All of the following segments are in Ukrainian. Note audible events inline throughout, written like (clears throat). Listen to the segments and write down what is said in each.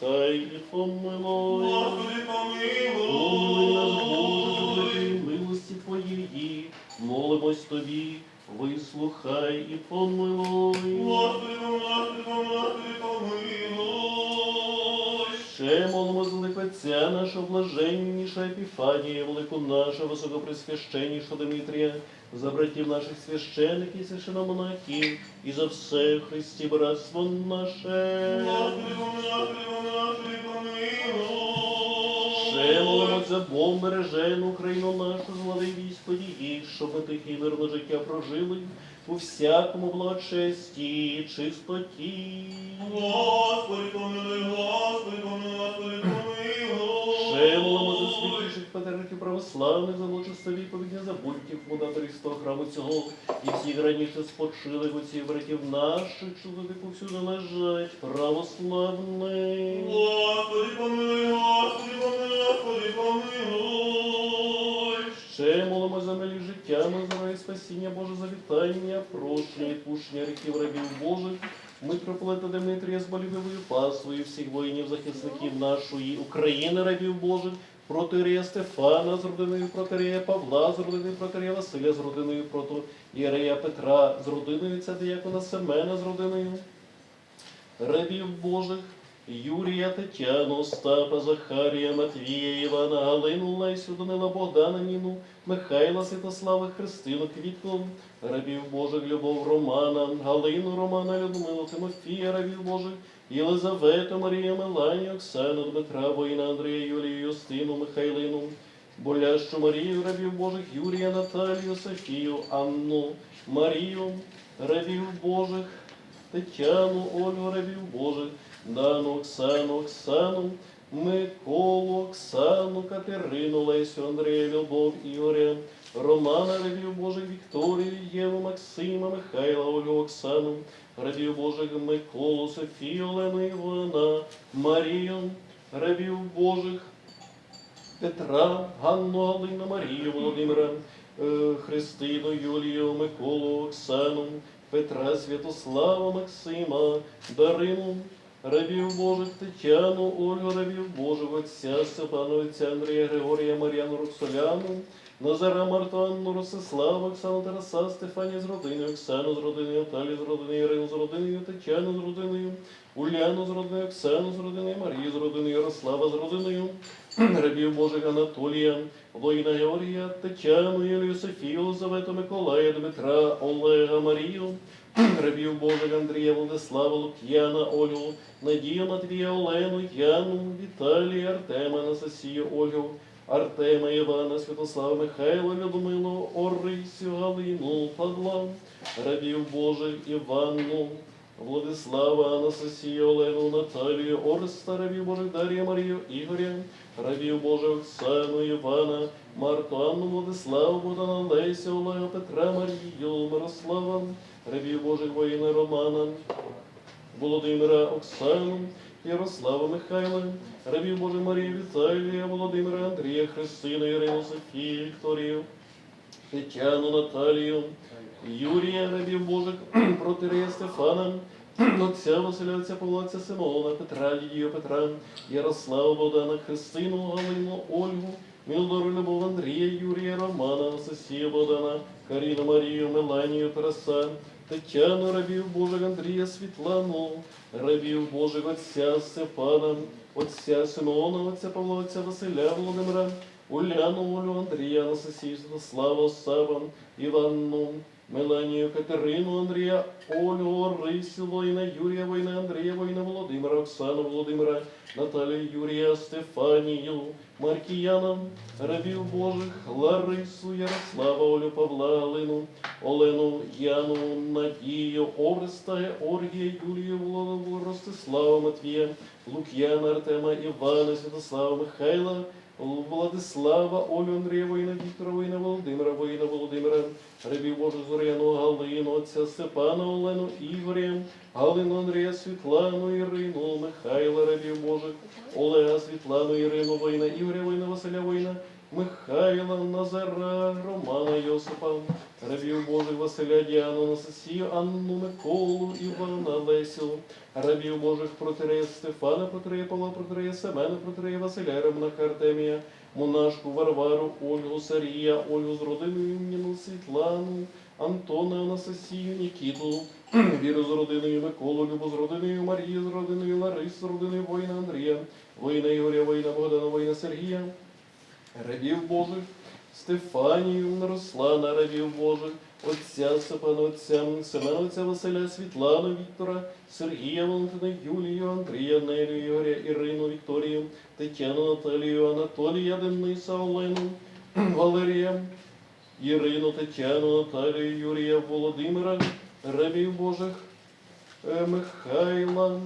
і помилуй. Господи, Помилуй нас, Боже, милості Твоєї, молимось Тобі, вислухай і помилуй. Господи, помилуй, Господи, помилуй. Лиця нашого блаженніша Епіфанія, велику нашу високопресвященнішу Дмитрія, за братів наших священиків і священомонахів, і за все Христі братство наше. Помилуй. Ще молимо за Бог бережену Україну нашу, злади військо її, щоб ми тихе і мирне життя прожили у всякому благочесті і чистоті. Господи, помилуй, Господи, помилуй, Господи, молимо за патріархів православних, за лучистові відповідні забудьків, фундаторів того храму цього, і всіх раніше спочилих отців братів наших, що туди повсюди лежать, православних. Господи, помилуй, Господи, помилуй, Господи, помилуй. Ще молимо за милі життя, ми за спасіння Боже за вітання, прощення, відпущення гріхів рабів Божих, митрополита Дмитрія з болівою пасвою, всіх воїнів, захисників нашої України, рабів Божих, протирея Стефана з родиною протирея Павла, з родиною протирея Василя, з родиною прото Ірея Петра, з родиною ця диякона Семена, з родиною рабів Божих, Юрія, Тетяну, Остапа, Захарія, Матвія, Івана, Галину, Лесю, Данила, Богдана, Ніну, Михайла, Святослава, Христину, Квітку, рабів Божих, Любов, Романа, Галину, Романа, Людмилу, Тимофія, рабів Божих, Єлизавету, Марію, Меланію, Оксану, Дмитра, Воїна, Андрія, Юлію, Юстину, Михайлину, Болящу Марію, рабів Божих, Юрія, Наталію, Софію, Анну, Марію, рабів Божих, Тетяну, Ольгу, рабів Божих, Дану, Оксану, Оксану, Миколу, Оксану, Катерину, Лесю, Андрея, Любов, Ігоря, Романа, рабів Божих, Вікторію, Єву, Максима, Михайла, Ольгу, Оксану, рабів Божих, Миколу, Софію, Олену, Івана, Марію, рабів Божих, Петра, Ганну, Галину, Марію, Володимира, е, Христину, Юлію, Миколу, Оксану, Петра, Святослава, Максима, Дарину, рабів Божих, Тетяну, Ольгу, рабів Божих, Отця, Степана, Андрія, Григорія, Мар'яну, Роксоляну, Назара, Марту, Анну, Ростиславу, Оксану, Тараса, Стефанію з родиною, Оксану з родиною, Наталію з родиною, Ірину з родиною, Тетяну з родиною, Уляну з родиною, Оксану з родиною, Марію з родиною, Ярослава з родиною, (clears throat) рабів Божих Анатолія, воїна Георгія, Тетяну, Юлію, Софію, Елизавету, Миколая, Дмитра, Олега, Марію, (clears throat) рабів Божих Андрія, Владислава, Лук'яна, Олю, Надію, Матвія, Олену, Яну, Віталія, Артема, Анастасію, Ольгу, Артема, Івана, Святослава, Михайла, Людмилу, Орисю, Галину, Павла, рабів Божих Іванну, Владислава, Анастасію, Олену, Наталію, Орста, рабів Божих Дар'я, Марію, Ігоря, рабів Божих Оксану, Івана, Марту, Анну, Владиславу, Богдана, Леся, Олега, Петра, Марію, Мирослава, рабів Божих воїна Романа, Володимира, Оксану, Ярослава Михайла, рабів Божих Марії Віталія, Володимира, Андрія, Христина, Ірину, Софію, Вікторію, Тетяну, Наталію, Юрія, рабів Божих, (clears throat) протирея Стефана, (clears throat) отця Василя, отця Павла, отця Симона, Петра, Дідію, Петра, Ярослава, Богдана, Христину, Галину, Ольгу, Мілдору, Любов, Андрія, Юрія, Романа, Анастасію, Богдана, Каріну, Марію, Меланію, Тараса, Тетяну, рабів Божих, Андрія, Світлану, рабів Божих, отця Степана, отця Симеона, отця Павла, отця Василя, Володимира, Уляну, Олю, Андрія, Анастасію, Святослава, Саван, Іванну, Меланію, Катерину, Андрія, Олю, Орисю, воїна, Юрія, воїна, Андрія, воїна, Володимира, Оксану, Володимира, Наталію, Юрія, Стефанію, Маркіяна, рабів Божих, Ларису, Ярослава, Олю, Павла, Галину, Олену, Яну, Надію, Ореста, Георгія, Юлію, Володу, Ростислава, Матвія, Лук'яна, Артема, Івана, Святослава, Михайла, Владислава, Олю, Віктора, воїна, Володимира, воїна, Володимира, рабів Божу Зоряну, Галину, отця Степана, Олену, Ігоря, Галину, Андрія, Світлану, Ірину, Михайла, рабів Божих, Олега, Світлану, Ірину, воїна, Ігоря, воїна, Василя, воїна, Михайла, Назара, Романа Йосипа, рабів Божих Василя Діану, Анастасію, Анну Миколу, Івана Лесю, рабів Божих протирея Стефана, протирея Павла, протирея Семена, протирея Василя, Романаха Артемія, Монашку Варвару, Ольгу Сарія, Ольгу з родиною Ніну Світлану, Антона, Анастасію, Нікіту, (clears throat) Віру з родиною Миколу, Любу з родиною Марію, з родиною Ларису, з родиною воїна Андрія, воїна Ігоря, воїна Богдана, воїна Сергія, рабів Божих, Стефанію, Руслана, рабів Божих, отця Степана, отця Семена, отця Василя, Світлану, Віктора, Сергія, Валентина, Юлію, Андрія, Нелю, Ігоря, Ірину, Вікторію, Тетяну, Наталію, Анатолія, Дениса, Олену, Валерія, Ірину, Тетяну, Наталію, Юрія, Володимира, рабів Божих, е, Михайла,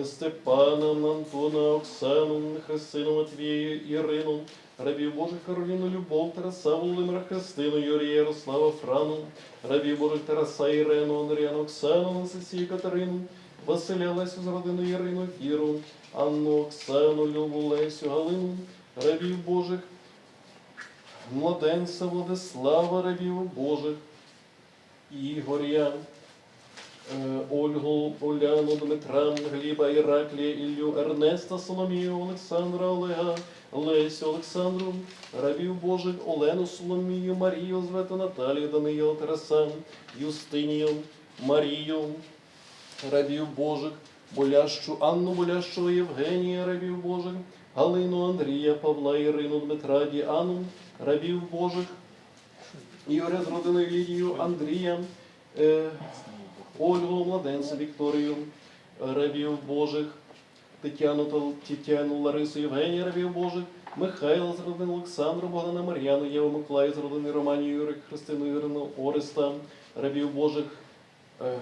е, Степана, Антона, Оксану, Христину, Матвію, Ірину, рабів Божих Кароліну, Любов, Тараса, Володимира, Христину, Юрія, Ярослава, Франу, рабів Божих Тараса, Ірину, Андріану, Оксану, Анастасію, Катерину, Василя, Лесю з родиною Ірину, Віру, Анну, Оксану, Любу, Лесю, Галину, рабів Божих, младенця Владислава, рабів Божих, Ігоря, Ольгу, Оляну, Дмитра, Гліба, Іраклія, Іллю, Ернеста, Соломію, Олександра, Олега, Лесю, Олександру, рабів Божих, Олену, Соломію, Марію, Звету, Наталію, Даниїла, Тараса, Юстинію, Марію, рабів Божих, Болящу, Анну Болящу, Євгенія, рабів Божих, Галину, Андрія, Павла, Ірину, Дмитра, Діану, рабів Божих, Ігоря з родиною Лідію, Андрія, е, Ольгу, Младенця, Вікторію, рабів Божих, Тетяну, Тетяну, Ларису, Євгенія, рабів Божих, Михайла з родини Олександру, Богдана Мар'яну, Єву Миколаю з родини Романію, Юрик, Христину, Ірину, Ореста, рабів Божих, е,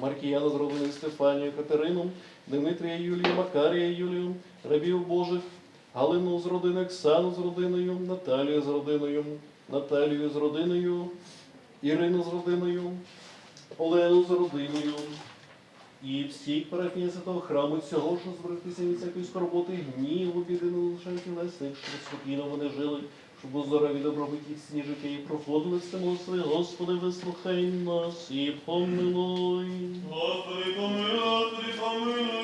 Маркіяна з родини Стефанію, Катерину, Дмитрія Юлію, Макарія Юлію, рабів Божих, Галину з родини, Оксану з родиною, Наталію з родиною, Наталію з родиною, Ірину з родиною, Олену з родиною. І всіх парафій святого храму цього, що зберегтися від всякої скорботи, гніву, біди, не лише тілесних, щоб спокійно вони жили, щоб у здорові добробиті сні життя і проходили з цим своє. Господи, вислухай нас і помилуй. Господи, помилуй, помилуй,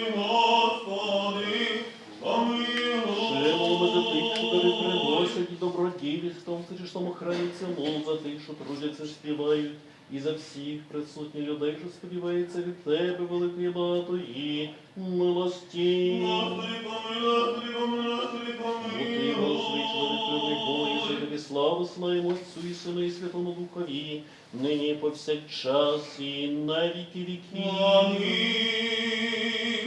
доброділі, в тому стичному храмі цьому, за тих, що трудяться, співають, і за всіх присутніх людей, що сподіваються від тебе, великої багатої милості. Господи, помилуй, помилуй, тобі славу славимо Отцю і Сину і Святому Духові, нині повсякчас і на віки віків. Амінь.